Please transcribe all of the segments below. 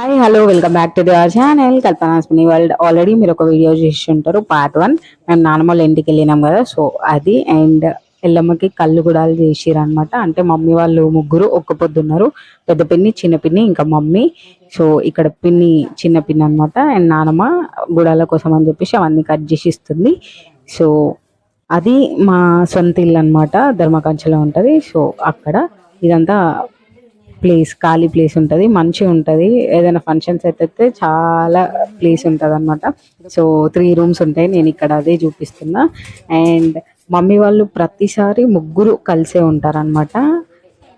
Hi hello welcome back to the our channel Kalpana స్పిని world already మీరు ఒక video చేసి ఉంటారు పార్ట్ వన్ మేము నాన్నమ్మ ఇంటికి వెళ్ళినాం కదా సో అది అండ్ ఎల్లమ్మకి కళ్ళు గుడాలు చేసిరనమాట అంటే మమ్మీ వాళ్ళు ముగ్గురు ఒక్క పొద్దున్నారు. పెద్ద పిన్ని చిన్న పిన్ని ఇంకా మమ్మీ. సో ఇక్కడ పిన్ని చిన్న పిన్ని అనమాట అండ్ నానమ్మ గుడాల కోసం అని చెప్పేసి అవన్నీ కట్ చేసి ఇస్తుంది. సో అది మా సొంత ఇల్లు అనమాట ధర్మకంచలో ఉంటుంది. సో అక్కడ ఇదంతా ప్లేస్ ఖాళీ ప్లేస్ ఉంటుంది మంచిగా ఉంటుంది. ఏదైనా ఫంక్షన్స్ అయితే చాలా ప్లేస్ ఉంటుంది అనమాట సో త్రీ రూమ్స్ ఉంటాయి నేను ఇక్కడ అదే చూపిస్తున్నా. అండ్ మమ్మీ వాళ్ళు ప్రతిసారి ముగ్గురు కలిసే ఉంటారనమాట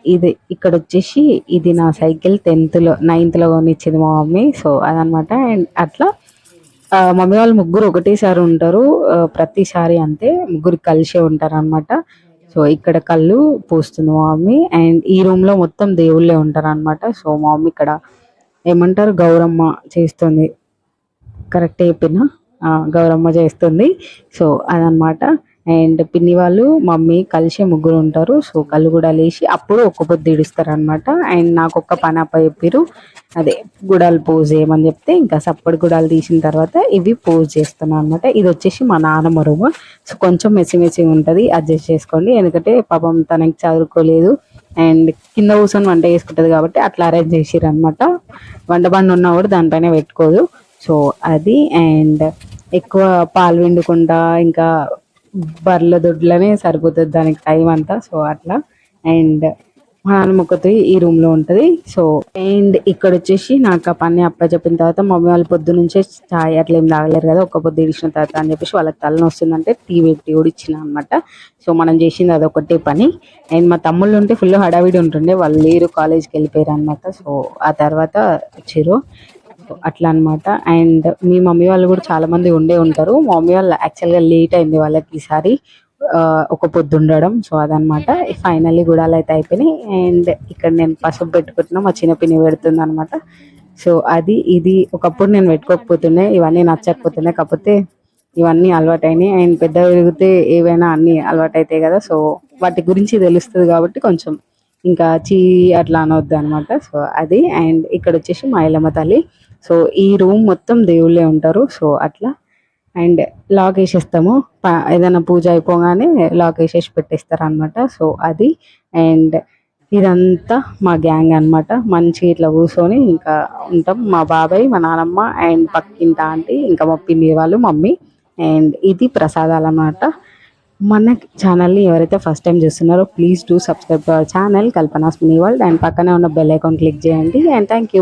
ఇది ఇక్కడ వచ్చేసి ఇది నా సైకిల్ టెన్త్లో నైన్త్లో కొనిచ్చింది మా మమ్మీ. సో అదనమాట అండ్ అట్లా మమ్మీ వాళ్ళు ముగ్గురు ఒకటేసారి ఉంటారు. ప్రతిసారి అంతే ముగ్గురు కలిసే ఉంటారు అనమాట సో ఇక్కడ కళ్ళు పూస్తుంది మా మమ్మీ అండ్ ఈ రూమ్లో మొత్తం దేవుళ్ళే ఉంటారు అనమాట సో మా మమ్మీ ఇక్కడ ఏమంటారు? గౌరమ్మ చేస్తుంది. కరెక్ట్ అయిపోయిన గౌరమ్మ చేస్తుంది. సో అదనమాట అండ్ పిన్ని వాళ్ళు మమ్మీ కలిసి ముగ్గురు ఉంటారు. సో కళ్ళు కూడా లేచి అప్పుడు ఒక్క పొద్దు ఇడుస్తారు అనమాట అండ్ నాకు ఒక్క పని అప్ప చెప్పారు అదే గుడాలు పోజ్ చేయమని చెప్తే ఇంకా సప్పటి గుడాలు తీసిన తర్వాత ఇవి పోజ్ చేస్తున్నాను అనమాట ఇది వచ్చేసి మా నాన్నమ్మ రూమ్ సో కొంచెం మెస్సి ఉంటుంది అడ్జస్ట్ చేసుకోండి. ఎందుకంటే పాపం తనకి చదువుకోలేదు. అండ్ కింద కూర్చొని వంట చేసుకుంటుంది కాబట్టి అట్లా అరేంజ్ చేసిర్రు అనమాట వంట బండి ఉన్నా కూడా దానిపైన పెట్టుకోదు. సో అది అండ్ ఎక్కువ పాలు పిండకుండా ఇంకా బర్రెల దొడ్లనే సరిపోతుంది దానికి టైం అంతా. సో అట్లా. అండ్ మా నాన్నమ్మకతో ఈ రూమ్లో ఉంటది. సో అండ్ ఇక్కడ వచ్చేసి నాకు ఆ పని అప్ప చెప్పిన తర్వాత మమ్మీ వాళ్ళు పొద్దు నుంచే చాయ్ అట్లా ఏం తాగలేరు కదా ఒక్క పొద్దు ఇడిచిన తర్వాత అని చెప్పేసి వాళ్ళకి తలని వస్తుందంటే టీ పెట్టి కూడా ఇచ్చిన అనమాట సో మనం చేసింది అదొకటే పని. అండ్ మా తమ్ముళ్ళు ఉంటే ఫుల్ హడావిడి ఉంటుండే వాళ్ళు లేరు కాలేజ్కి వెళ్ళిపోయారు అనమాట సో ఆ తర్వాత వచ్చారు. అట్లా అనమాట అండ్ మీ మమ్మీ వాళ్ళు కూడా చాలా మంది ఉండే ఉంటారు. మమ్మీ వాళ్ళు యాక్చువల్గా లేట్ అయింది వాళ్ళకి ఈసారి. ఒక పొద్దు ఉండడం. సో అదనమాట ఫైనల్లీ గుడాలు అయితే అయిపోయినాయి. అండ్ ఇక్కడ నేను పసుపు పెట్టుకుంటున్నా. మా చిన్న పిన్ని పెడుతుంది అనమాట సో అది ఇది ఒకప్పుడు నేను పెట్టుకోకపోతుండే. ఇవన్నీ నచ్చకపోతుండే. కాకపోతే ఇవన్నీ అలవాటు అయినాయి అండ్ పెద్ద పెరిగితే ఏవైనా అన్ని అలవాటు కదా. సో వాటి గురించి తెలుస్తుంది కాబట్టి కొంచెం ఇంకా చీ అట్లా అనవద్దు అనమాట సో అది. అండ్ ఇక్కడ వచ్చేసి మా ఇల్లమ్మ తల్లి. సో ఈ రూమ్ మొత్తం దేవుళ్ళే ఉంటారు. సో అట్లా అండ్ లాక్ వేసేస్తాము ప- ఏదైనా పూజ అయిపోగానే లాక్ వేసేసి పెట్టేస్తారు అనమాట సో అది. అండ్ ఇదంతా మా గ్యాంగ్ అన్నమాట. మంచి ఇట్లా కూర్చొని ఇంకా ఉంటాం. మా బాబాయ్ మా నానమ్మ అండ్ పక్కింట ఆంటీ ఇంకా మా పిన్ని వాళ్ళు మమ్మీ. అండ్ ఇది ప్రసాదాలు అన్నమాట. మన ఛానల్ని ఎవరైతే ఫస్ట్ టైం చూస్తున్నారో please do subscribe our channel Kalpana స్మినీ world and పక్కనే ఉన్న బెల్ ఐకాన్ క్లిక్ చేయండి. And thank you